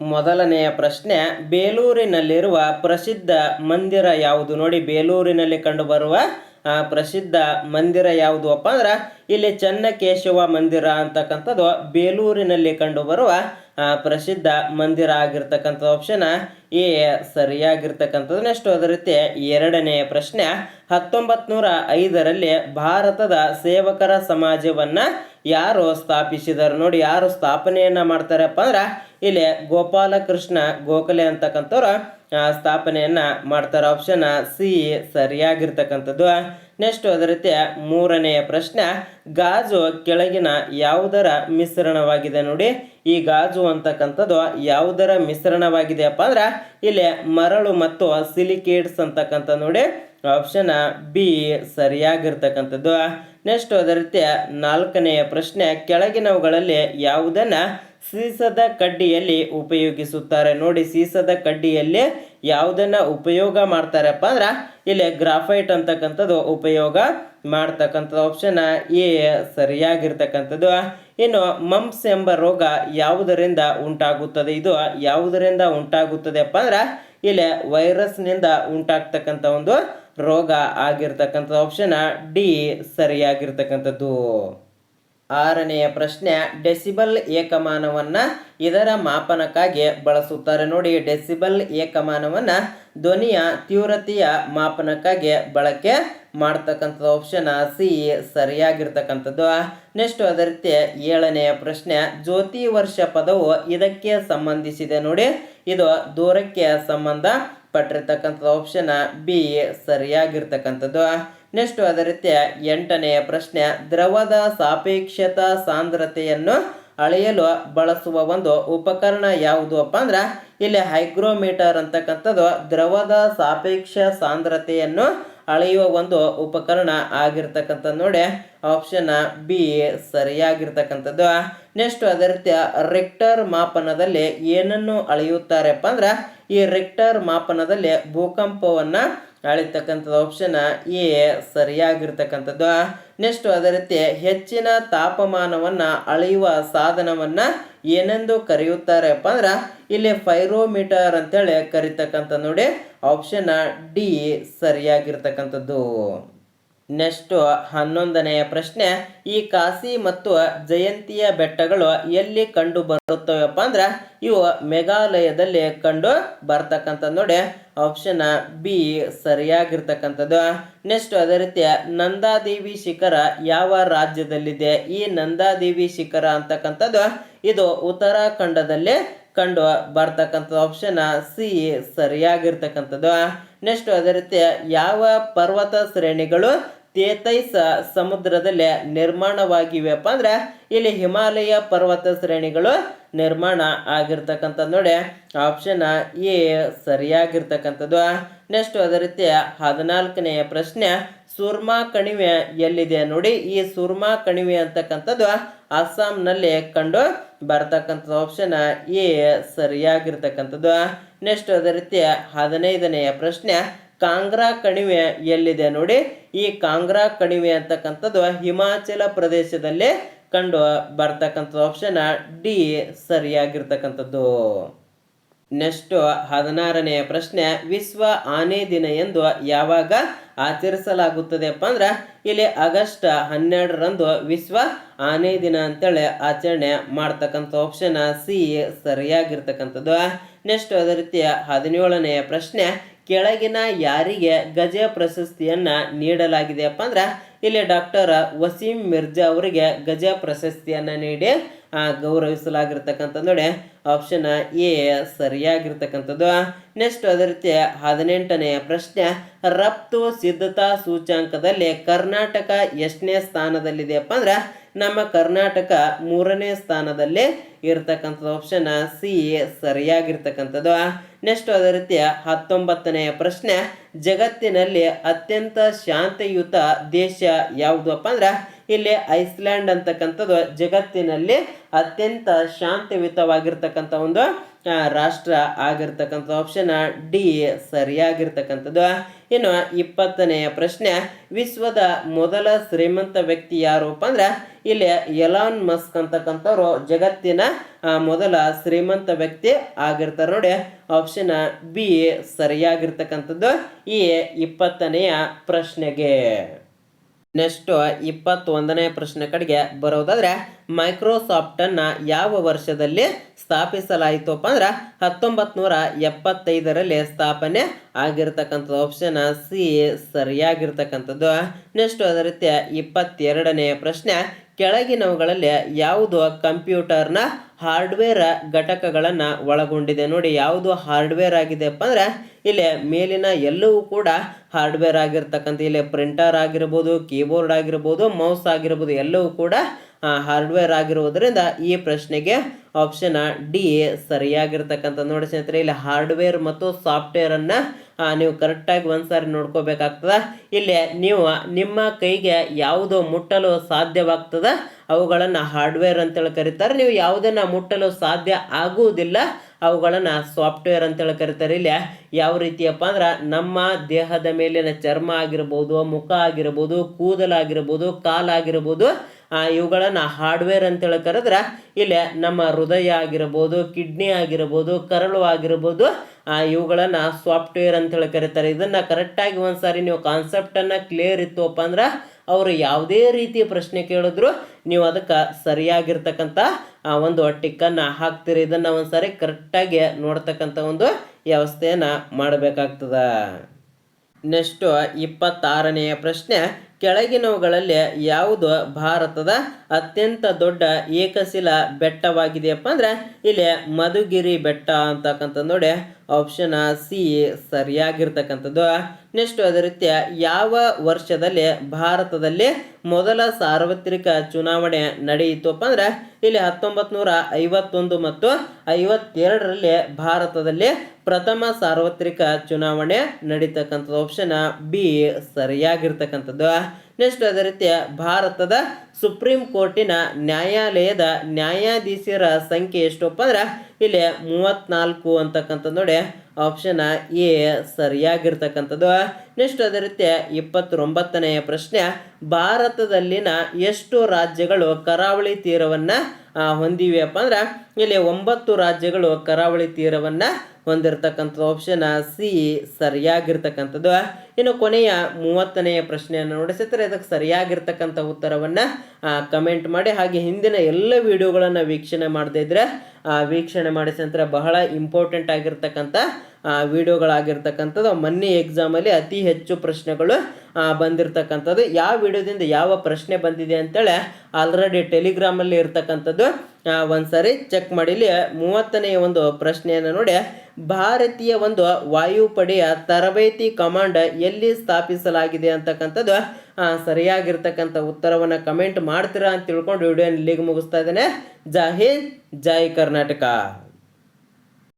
ಮೊದಲನೆಯ ಪ್ರಶ್ನೆ, ಬೇಲೂರಿನಲ್ಲಿರುವ ಪ್ರಸಿದ್ಧ ಮಂದಿರ ಯಾವುದು? ನೋಡಿ, ಬೇಲೂರಿನಲ್ಲಿ ಕಂಡುಬರುವ ಪ್ರಸಿದ್ಧ ಮಂದಿರ ಯಾವುದು ಅಪ್ಪ ಅಂದ್ರೆ, ಇಲ್ಲಿ ಚನ್ನಕೇಶವ ಮಂದಿರ ಅಂತಕ್ಕಂಥದ್ದು ಬೇಲೂರಿನಲ್ಲಿ ಕಂಡುಬರುವ ಪ್ರಸಿದ್ಧ ಮಂದಿರ ಆಗಿರ್ತಕ್ಕಂಥ ಆಪ್ಷನ್ ಎ ಸರಿಯಾಗಿರ್ತಕ್ಕಂಥದ್ದು ನೆಕ್ಸ್ಟ್ ಅದೇ ರೀತಿ ಎರಡನೆಯ ಪ್ರಶ್ನೆ ಹತ್ತೊಂಬತ್ತು ನೂರ ಐದರಲ್ಲಿ ಭಾರತದ ಸೇವಕರ ಸಮಾಜವನ್ನ ಯಾರು ಸ್ಥಾಪಿಸಿದರು? ನೋಡಿ, ಯಾರು ಸ್ಥಾಪನೆಯನ್ನ ಮಾಡ್ತಾರಪ್ಪ ಅಂದ್ರೆ ಇಲ್ಲಿ ಗೋಪಾಲಕೃಷ್ಣ ಗೋಖಲೆ ಅಂತಕ್ಕಂಥವ್ರು ಸ್ಥಾಪನೆಯನ್ನು ಮಾಡ್ತಾರೆ. Option C ಸರಿಯಾಗಿರ್ತಕ್ಕಂಥದ್ದು. ನೆಕ್ಸ್ಟ್ ಅದೇ ರೀತಿ ಮೂರನೆಯ ಪ್ರಶ್ನೆ, ಗಾಜು ಕೆಳಗಿನ ಯಾವುದರ ಮಿಶ್ರಣವಾಗಿದೆ ನೋಡಿ. ಈ ಗಾಜು ಅಂತಕ್ಕಂಥದ್ದು ಯಾವುದರ ಮಿಶ್ರಣವಾಗಿದೆಯಪ್ಪ ಅಂದ್ರೆ, ಇಲ್ಲಿ ಮರಳು ಮತ್ತು ಸಿಲಿಕೇಟ್ಸ್ ಅಂತಕ್ಕಂಥ ನೋಡಿ. ಆಪ್ಷನ್ ಬಿ ಸರಿಯಾಗಿರ್ತಕ್ಕಂಥದ್ದು. ನೆಕ್ಸ್ಟ್ ಅದೇ ರೀತಿ ನಾಲ್ಕನೆಯ ಪ್ರಶ್ನೆ, ಕೆಳಗಿನವುಗಳಲ್ಲಿ ಯಾವುದನ್ನ ಸೀಸದ ಕಡ್ಡಿಯಲ್ಲಿ ಉಪಯೋಗಿಸುತ್ತಾರೆ. ನೋಡಿ, ಸೀಸದ ಕಡ್ಡಿಯಲ್ಲಿ ಯಾವುದನ್ನ ಉಪಯೋಗ ಮಾಡ್ತಾರಪ್ಪ ಅಂದ್ರೆ ಇಲ್ಲಿ ಗ್ರಾಫೈಟ್ ಅಂತಕ್ಕಂಥದ್ದು ಉಪಯೋಗ ಮಾಡ್ತಕ್ಕಂಥದ್ದು. ಆಪ್ಷನ್ ಎ ಸರಿಯಾಗಿರ್ತಕ್ಕಂಥದ್ದು. ಇನ್ನು ಮಂಪ್ಸ್ ಎಂಬ ರೋಗ ಯಾವುದರಿಂದ ಉಂಟಾಗುತ್ತದೆ? ಇದು ಯಾವುದರಿಂದ ಉಂಟಾಗುತ್ತದೆಪ್ಪ ಅಂದ್ರೆ ಇಲ್ಲಿ ವೈರಸ್ನಿಂದ ಉಂಟಾಗ್ತಕ್ಕಂಥ ಒಂದು ರೋಗ ಆಗಿರ್ತಕ್ಕಂಥ ಆಪ್ಷನ್ ಡಿ ಸರಿಯಾಗಿರ್ತಕ್ಕಂಥದ್ದು. ಆರನೆಯ ಪ್ರಶ್ನೆ, ಡೆಸಿಬಲ್ ಏಕಮಾನವನ್ನು ಇದರ ಮಾಪನಕ್ಕಾಗಿ ಬಳಸುತ್ತಾರೆ. ನೋಡಿ, ಡೆಸಿಬಲ್ ಏಕಮಾನವನ್ನು ಧ್ವನಿಯ ತೀವ್ರತೆಯ ಮಾಪನಕ್ಕಾಗಿ ಬಳಕೆ ಮಾಡ್ತಕ್ಕಂಥದ್ದು ಆಪ್ಷನ್ ಸಿ, ಸರಿಯಾಗಿರ್ತಕ್ಕಂಥದ್ದು. ನೆಕ್ಸ್ಟ್ ಅದೇ ರೀತಿ ಏಳನೆಯ ಪ್ರಶ್ನೆ, ಜ್ಯೋತಿ ವರ್ಷ ಪದವು ಇದಕ್ಕೆ ಸಂಬಂಧಿಸಿದೆ. ನೋಡಿ, ಇದು ದೂರಕ್ಕೆ ಸಂಬಂಧ ಪಟ್ಟಿರ್ತಕ್ಕಂಥದ್ದು ಆಪ್ಷನ್ ಬಿ, ಸರಿಯಾಗಿರ್ತಕ್ಕಂಥದ್ದು. ನೆಕ್ಸ್ಟ್ ಅದೇ ರೀತಿ ಎಂಟನೆಯ ಪ್ರಶ್ನೆ, ದ್ರವದ ಸಾಪೇಕ್ಷತಾ ಸಾಂದ್ರತೆಯನ್ನು ಅಳೆಯಲು ಬಳಸುವ ಒಂದು ಉಪಕರಣ ಯಾವುದು ಅಪ್ಪ ಅಂದ್ರೆ, ಇಲ್ಲಿ ಹೈಗ್ರೋಮೀಟರ್ ಅಂತಕ್ಕಂಥದ್ದು ದ್ರವದ ಸಾಪೇಕ್ಷ ಸಾಂದ್ರತೆಯನ್ನು ಅಳೆಯುವ ಒಂದು ಉಪಕರಣ ಆಗಿರ್ತಕ್ಕಂಥ ನೋಡಿ. ಆಪ್ಷನ್ ಬಿ ಸರಿಯಾಗಿರ್ತಕ್ಕಂಥದ್ದು. ನೆಕ್ಸ್ಟ್ ಅದೇ ರಿಕ್ಟರ್ ಮಾಪನದಲ್ಲಿ ಏನನ್ನು ಅಳೆಯುತ್ತಾರೆಪ್ಪ ಅಂದ್ರೆ, ಈ ರೆಕ್ಟರ್ ಮಾಪನದಲ್ಲಿ ಭೂಕಂಪವನ್ನ ಅಳಿತಕ್ಕಂಥದ್ದು ಆಪ್ಷನ್ ಎ ಸರಿಯಾಗಿರ್ತಕ್ಕಂಥದ್ದು. ನೆಕ್ಸ್ಟ್ ಅದೇ ರೀತಿ ಹೆಚ್ಚಿನ ತಾಪಮಾನವನ್ನ ಅಳೆಯುವ ಸಾಧನವನ್ನ ಏನೆಂದು ಕರೆಯುತ್ತಾರೆಪ್ಪ ಅಂದ್ರೆ ಇಲ್ಲಿ ಫೈರೋಮೀಟರ್ ಅಂತೇಳಿ ಕರಿತಕ್ಕಂಥ ನೋಡಿ ಆಪ್ಷನ್ ಡಿ ಸರಿಯಾಗಿರ್ತಕ್ಕಂಥದ್ದು. ನೆಕ್ಸ್ಟ್ ಹನ್ನೊಂದನೆಯ ಪ್ರಶ್ನೆ, ಈ ಕಾಸಿ ಮತ್ತು ಜಯಂತಿಯ ಬೆಟ್ಟಗಳು ಎಲ್ಲಿ ಕಂಡು ಬರುತ್ತವೆಪ್ಪ ಅಂದ್ರೆ ಇವು ಮೇಘಾಲಯದಲ್ಲಿ ಕಂಡು ಬರ್ತಕ್ಕಂಥ ನೋಡಿ. ಆಪ್ಷನ್ ಬಿ ಸರಿಯಾಗಿರ್ತಕ್ಕಂಥದ್ದು. ನೆಕ್ಸ್ಟ್ ಅದೇ ರೀತಿಯ ನಂದಾದೇವಿ ಶಿಖರ ಯಾವ ರಾಜ್ಯದಲ್ಲಿದೆ? ಈ ನಂದಾದೇವಿ ಶಿಖರ ಅಂತಕ್ಕಂಥದ್ದು, ಇದು ಉತ್ತರಾಖಂಡದಲ್ಲಿ ಕಂಡು ಬರ್ತಕ್ಕಂಥ ಆಪ್ಷನ್ ಸಿ ಸರಿಯಾಗಿರ್ತಕ್ಕಂಥದ್ದು. ನೆಕ್ಸ್ಟ್ ಅದೇ ರೀತಿ, ಯಾವ ಪರ್ವತ ಶ್ರೇಣಿಗಳು ತೇತೈಸ ಸಮುದ್ರದಲ್ಲಿ ನಿರ್ಮಾಣವಾಗಿವೆಪ್ಪ ಅಂದ್ರೆ ಇಲ್ಲಿ ಹಿಮಾಲಯ ಪರ್ವತ ಶ್ರೇಣಿಗಳು ನಿರ್ಮಾಣ ಆಗಿರ್ತಕ್ಕಂಥದ್ದು ನೋಡಿ. ಆಪ್ಷನ್ ಎ ಸರಿಯಾಗಿರ್ತಕ್ಕಂಥದ್ದು. ನೆಕ್ಸ್ಟ್ ಅದೇ ರೀತಿ ಹದಿನಾಲ್ಕನೆಯ ಪ್ರಶ್ನೆ, ಸುರ್ಮಾ ಕಣಿವೆ ಎಲ್ಲಿದೆ ನೋಡಿ. ಈ ಸುರ್ಮಾ ಕಣಿವೆ ಅಂತಕ್ಕಂಥದ್ದು ಅಸ್ಸಾಂನಲ್ಲಿ ಕಂಡು ಬರ್ತಕ್ಕಂಥದ್ದು ಆಪ್ಷನ್ ಎ ಸರಿಯಾಗಿರ್ತಕ್ಕಂಥದ್ದು. ನೆಕ್ಸ್ಟ್ ಅದೇ ರೀತಿ ಹದಿನೈದನೆಯ ಪ್ರಶ್ನೆ ಕಾಂಗ್ರಾ ಕಣಿವೆ ಎಲ್ಲಿದೆ ನೋಡಿ? ಈ ಕಾಂಗ್ರಾ ಕಣಿವೆ ಅಂತಕ್ಕಂಥದ್ದು ಹಿಮಾಚಲ ಪ್ರದೇಶದಲ್ಲಿ ಕಂಡು ಬರ್ತಕ್ಕಂಥದ್ದು ಆಪ್ಷನ್ ಡಿ ಸರಿಯಾಗಿರ್ತಕ್ಕಂಥದ್ದು. ನೆಕ್ಸ್ಟ್ ಹದಿನಾರನೆಯ ಪ್ರಶ್ನೆ, ವಿಶ್ವ ಆನೆ ದಿನ ಎಂದು ಯಾವಾಗ ಆಚರಿಸಲಾಗುತ್ತದೆಪ್ಪ ಅಂದ್ರೆ ಇಲ್ಲಿ ಆಗಸ್ಟ್ ಹನ್ನೆರಡರಂದು ವಿಶ್ವ ಆನೆ ದಿನ ಅಂತೇಳಿ ಆಚರಣೆ ಮಾಡ್ತಕ್ಕಂಥ ಆಪ್ಷನ್ ಸಿ ಸರಿಯಾಗಿರ್ತಕ್ಕಂಥದ್ದು. ನೆಕ್ಸ್ಟ್ ಅದೇ ರೀತಿಯ ಹದಿನೇಳನೆಯ ಪ್ರಶ್ನೆ ಕೆಳಗಿನ ಯಾರಿಗೆ ಗಜ ಪ್ರಶಸ್ತಿಯನ್ನ ನೀಡಲಾಗಿದೆಯಪ್ಪ ಅಂದ್ರೆ ಇಲ್ಲಿ ಡಾಕ್ಟರ್ ವಸೀಂ ಮಿರ್ಜಾ ಅವರಿಗೆ ಗಜ ಪ್ರಶಸ್ತಿಯನ್ನ ನೀಡಿ ಆ, ಗೌರವಿಸಲಾಗಿರ್ತಕ್ಕಂಥ ನೋಡಿ. ಆಪ್ಷನ್ ಎ ಸರಿಯಾಗಿರ್ತಕ್ಕಂಥದ್ದು. ನೆಕ್ಸ್ಟ್ ಅದೇ ರೀತಿ ಹದಿನೆಂಟನೆಯ ಪ್ರಶ್ನೆ. ರಫ್ತು ಸಿದ್ಧತಾ ಸೂಚ್ಯಾಂಕದಲ್ಲಿ ಕರ್ನಾಟಕ ಎಷ್ಟನೇ ಸ್ಥಾನದಲ್ಲಿದೆಯಪ್ಪ ಅಂದ್ರೆ ನಮ್ಮ ಕರ್ನಾಟಕ ಮೂರನೇ ಸ್ಥಾನದಲ್ಲಿ ಇರತಕ್ಕಂಥದ್ದು. Option C ಸರಿಯಾಗಿರ್ತಕ್ಕಂಥದ್ದು. ನೆಕ್ಸ್ಟ್ ಅದೇ ರೀತಿಯ ಹತ್ತೊಂಬತ್ತನೆಯ ಪ್ರಶ್ನೆ, ಜಗತ್ತಿನಲ್ಲಿ ಅತ್ಯಂತ ಶಾಂತಿಯುತ ದೇಶ ಯಾವುದಪ್ಪ ಅಂದ್ರೆ, ಇಲ್ಲಿ ಐಸ್ಲ್ಯಾಂಡ್ ಅಂತಕ್ಕಂಥದ್ದು ಜಗತ್ತಿನಲ್ಲಿ ಅತ್ಯಂತ ಶಾಂತಿಯುತವಾಗಿರ್ತಕ್ಕಂಥ ಒಂದು ರಾಷ್ಟ್ರ ಆಗಿರ್ತಕ್ಕಂಥ ಆಪ್ಷನ್ ಡಿ, ಸರಿಯಾಗಿರ್ತಕ್ಕಂಥದ್ದು. ಇನ್ನು ಇಪ್ಪತ್ತನೆಯ ಪ್ರಶ್ನೆ, ವಿಶ್ವದ ಮೊದಲ ಶ್ರೀಮಂತ ವ್ಯಕ್ತಿ ಯಾರು ಅಂದ್ರೆ, ಇಲ್ಲಿ ಎಲಾನ್ ಮಸ್ಕ್ ಅಂತಕ್ಕಂಥವ್ರು ಜಗತ್ತಿನ ಮೊದಲ ಶ್ರೀಮಂತ ವ್ಯಕ್ತಿ ಆಗಿರ್ತಾರೆ ನೋಡಿ. ಆಪ್ಷನ್ ಬಿ ಸರಿಯಾಗಿರ್ತಕ್ಕಂಥದ್ದು. ಈ ಇಪ್ಪತ್ತನೆಯ ಪ್ರಶ್ನೆಗೆ. ನೆಕ್ಸ್ಟ್ ಇಪ್ಪತ್ತೊಂದನೇ ಪ್ರಶ್ನೆ ಕಡೆಗೆ ಬರೋದಾದ್ರೆ ಮೈಕ್ರೋಸಾಫ್ಟನ್ನು ಯಾವ ವರ್ಷದಲ್ಲಿ ಸ್ಥಾಪಿಸಲಾಯಿತಪ್ಪ ಅಂದ್ರೆ ಹತ್ತೊಂಬತ್ತು ನೂರ ಎಪ್ಪತ್ತೈದರಲ್ಲಿ ಸ್ಥಾಪನೆ ಆಗಿರ್ತಕ್ಕಂಥದ್ದು. Option C ಸರಿಯಾಗಿರ್ತಕ್ಕಂಥದ್ದು. ನೆಕ್ಸ್ಟ್ ಅದೇ ರೀತಿ ಇಪ್ಪತ್ತೆರಡನೇ ಪ್ರಶ್ನೆ ಕೆಳಗಿನವುಗಳಲ್ಲಿ ಯಾವುದು ಕಂಪ್ಯೂಟರ್ನ ಹಾರ್ಡ್ವೇರ್ ಘಟಕಗಳನ್ನು ಒಳಗೊಂಡಿದೆ ನೋಡಿ ಯಾವುದು ಹಾರ್ಡ್ವೇರ್ ಆಗಿದೆಪ್ಪ ಅಂದ್ರೆ ಇಲ್ಲಿ ಮೇಲಿನ ಎಲ್ಲವೂ ಕೂಡ ಹಾರ್ಡ್ವೇರ್ ಆಗಿರ್ತಕ್ಕಂಥ ಇಲ್ಲಿ ಪ್ರಿಂಟರ್ ಆಗಿರ್ಬೋದು, ಕೀಬೋರ್ಡ್ ಆಗಿರ್ಬೋದು, ಮೌಸ್ ಆಗಿರ್ಬೋದು ಎಲ್ಲವೂ ಕೂಡ ಹಾರ್ಡ್ವೇರ್ ಆಗಿರುವುದರಿಂದ ಈ ಪ್ರಶ್ನೆಗೆ ಆಪ್ಷನ್ ಡಿ ಸರಿಯಾಗಿರ್ತಕ್ಕಂಥ. ನೋಡಿ ಸ್ನೇಹಿತರೆ, ಇಲ್ಲಿ ಹಾರ್ಡ್ವೇರ್ ಮತ್ತು ಸಾಫ್ಟ್ವೇರನ್ನು ನೀವು ಕರೆಕ್ಟಾಗಿ ಒಂದ್ಸಾರಿ ನೋಡ್ಕೋಬೇಕಾಗ್ತದ. ಇಲ್ಲಿ ನೀವು, ನಿಮ್ಮ ಕೈಗೆ ಯಾವುದು ಮುಟ್ಟಲು ಸಾಧ್ಯವಾಗ್ತದ. ಅವುಗಳನ್ನು ಹಾರ್ಡ್ವೇರ್ ಅಂತೇಳಿ ಕರೀತಾರೆ. ನೀವು ಯಾವುದನ್ನು ಮುಟ್ಟಲು ಸಾಧ್ಯ ಆಗುವುದಿಲ್ಲ, ಅವುಗಳನ್ನು ಸಾಫ್ಟ್ವೇರ್ ಅಂತೇಳಿ ಕರೀತಾರೆ. ಇಲ್ಲಿ ಯಾವ ರೀತಿಯಪ್ಪ ಅಂದ್ರೆ, ನಮ್ಮ ದೇಹದ ಮೇಲಿನ ಚರ್ಮ ಆಗಿರ್ಬೋದು, ಮುಖ ಆಗಿರ್ಬೋದು, ಕೂದಲಾಗಿರ್ಬೋದು, ಕಾಲಾಗಿರ್ಬೋದು ಇವುಗಳನ್ನು ಹಾರ್ಡ್ವೇರ್ ಅಂತೇಳಿ ಕರೆದ್ರೆ ಇಲ್ಲಿ ನಮ್ಮ ಹೃದಯ ಆಗಿರ್ಬೋದು, ಕಿಡ್ನಿ ಆಗಿರ್ಬೋದು, ಕರಳು ಆಗಿರ್ಬೋದು ಇವುಗಳನ್ನು ಸಾಫ್ಟ್ವೇರ್ ಅಂತೇಳಿ ಕರೀತಾರೆ. ಇದನ್ನು ಕರೆಕ್ಟಾಗಿ ಒಂದ್ಸಾರಿ ನೀವು ಕಾನ್ಸೆಪ್ಟನ್ನು ಕ್ಲಿಯರ್ ಇತ್ತುವಪ್ಪ ಅಂದ್ರೆ ಅವರು ಯಾವುದೇ ರೀತಿಯ ಪ್ರಶ್ನೆ ಕೇಳಿದ್ರು ನೀವು ಅದಕ್ಕೆ ಸರಿಯಾಗಿರ್ತಕ್ಕಂಥ ಒಂದು ಟಿಕ್ಕನ್ನು ಹಾಕ್ತೀರಿ. ಇದನ್ನು ಒಂದ್ಸಾರಿ ಕರೆಕ್ಟಾಗಿ ನೋಡ್ತಕ್ಕಂಥ ಒಂದು ವ್ಯವಸ್ಥೆಯನ್ನು ಮಾಡಬೇಕಾಗ್ತದ. ನೆಕ್ಸ್ಟು ಇಪ್ಪತ್ತಾರನೆಯ ಪ್ರಶ್ನೆ ಕೆಳಗಿನವುಗಳಲ್ಲಿ ಯಾವುದು ಭಾರತದ ಅತ್ಯಂತ ದೊಡ್ಡ ಏಕಶಿಲ ಬೆಟ್ಟವಾಗಿದೆಯಪ್ಪ ಅಂದ್ರೆ ಇಲ್ಲಿ ಮಧುಗಿರಿ ಬೆಟ್ಟ ಅಂತಕ್ಕಂಥ ನೋಡಿ ಆಪ್ಷನ್ ಸಿ ಸರಿಯಾಗಿರ್ತಕ್ಕಂಥದ್ದು. ನೆಕ್ಸ್ಟ್ ಅದೇ ರೀತಿ ಯಾವ ವರ್ಷದಲ್ಲಿ ಭಾರತದಲ್ಲಿ ಮೊದಲ ಸಾರ್ವತ್ರಿಕ ಚುನಾವಣೆ ನಡೆಯಿತಪ್ಪ ಅಂದ್ರೆ ಇಲ್ಲಿ ಹತ್ತೊಂಬತ್ತು ನೂರ ಐವತ್ತೊಂದು ಮತ್ತು ಐವತ್ತೆರಡರಲ್ಲಿ ಭಾರತದಲ್ಲಿ ಪ್ರಥಮ ಸಾರ್ವತ್ರಿಕ ಚುನಾವಣೆ ನಡೀತಕ್ಕಂಥದ್ದು. ಆಪ್ಷನ್ ಬಿ ಸರಿಯಾಗಿರ್ತಕ್ಕಂಥದ್ದು. ನೆಕ್ಸ್ಟ್ ಅದೇ ರೀತಿಯ ಭಾರತದ ಸುಪ್ರೀಂ ಕೋರ್ಟಿನ ನ್ಯಾಯಾಲಯದ ನ್ಯಾಯಾಧೀಶರ ಸಂಖ್ಯೆ ಎಷ್ಟಪ್ಪ ಅಂದ್ರೆ, ಇಲ್ಲಿ ಮೂವತ್ನಾಲ್ಕು ಅಂತಕ್ಕಂಥದ್ದು ನೋಡಿ. ಆಪ್ಷನ್ ಎ ಸರಿಯಾಗಿರ್ತಕ್ಕಂಥದ್ದು. ನೆಕ್ಸ್ಟ್ ಅದೇ ರೀತಿ ಇಪ್ಪತ್ತೊಂಬತ್ತನೆಯ ಪ್ರಶ್ನೆ, ಭಾರತದಲ್ಲಿನ ಎಷ್ಟು ರಾಜ್ಯಗಳು ಕರಾವಳಿ ತೀರವನ್ನು ಹೊಂದಿವೆಯಪ್ಪ ಅಂದ್ರೆ, ಇಲ್ಲಿ ಒಂಬತ್ತು ರಾಜ್ಯಗಳು ಕರಾವಳಿ ತೀರವನ್ನು ಹೊಂದಿರತಕ್ಕಂಥದ್ದು. Option C ಸರಿಯಾಗಿರ್ತಕ್ಕಂಥದ್ದು. ಇನ್ನು ಕೊನೆಯ ಮೂವತ್ತನೆಯ ಪ್ರಶ್ನೆಯನ್ನು ನೋಡಿಸಿದ್ರೆ ಇದಕ್ಕೆ ಸರಿಯಾಗಿರ್ತಕ್ಕಂಥ ಉತ್ತರವನ್ನು ಕಮೆಂಟ್ ಮಾಡಿ. ಹಾಗೆ ಹಿಂದಿನ ಎಲ್ಲ ವಿಡಿಯೋಗಳನ್ನು ವೀಕ್ಷಣೆ ಮಾಡದೇ ಇದ್ರೆ ವೀಕ್ಷಣೆ ಮಾಡಿಸಿ ನಂತರ ಬಹಳ ಇಂಪಾರ್ಟೆಂಟ್ ಆಗಿರ್ತಕ್ಕಂಥ ವಿಡಿಯೋಗಳಾಗಿರ್ತಕ್ಕಂಥದ್ದು, ಮೊನ್ನೆ ಎಕ್ಸಾಮಲ್ಲಿ ಅತಿ ಹೆಚ್ಚು ಪ್ರಶ್ನೆಗಳು ಬಂದಿರತಕ್ಕಂಥದ್ದು. ಯಾವ ವಿಡಿಯೋದಿಂದ ಯಾವ ಪ್ರಶ್ನೆ ಬಂದಿದೆ ಅಂತೇಳಿ ಆಲ್ರೆಡಿ ಟೆಲಿಗ್ರಾಮಲ್ಲಿ ಇರ್ತಕ್ಕಂಥದ್ದು ಒಂದು ಒಂದ್ಸರಿ ಚೆಕ್ ಮಾಡಿಲಿ ಮೂವತ್ತನೆಯ ಒಂದು ಪ್ರಶ್ನೆಯನ್ನು ನೋಡಿ. ಭಾರತೀಯ ಒಂದು ವಾಯುಪಡೆಯ ತರಬೇತಿ ಕಮಾಂಡ್ ಎಲ್ಲಿ ಸ್ಥಾಪಿಸಲಾಗಿದೆ ಅಂತಕ್ಕಂಥದ್ದು ಸರಿಯಾಗಿರ್ತಕ್ಕಂಥ ಉತ್ತರವನ್ನು ಕಮೆಂಟ್ ಮಾಡ್ತೀರಾ ಅಂತ ತಿಳ್ಕೊಂಡು ವಿಡಿಯೋನ ಇಲ್ಲಿಗೆ ಮುಗಿಸ್ತಾ ಇದ್ದೇನೆ. ಜೈ ಹಿಂದ್, ಜೈ ಕರ್ನಾಟಕ.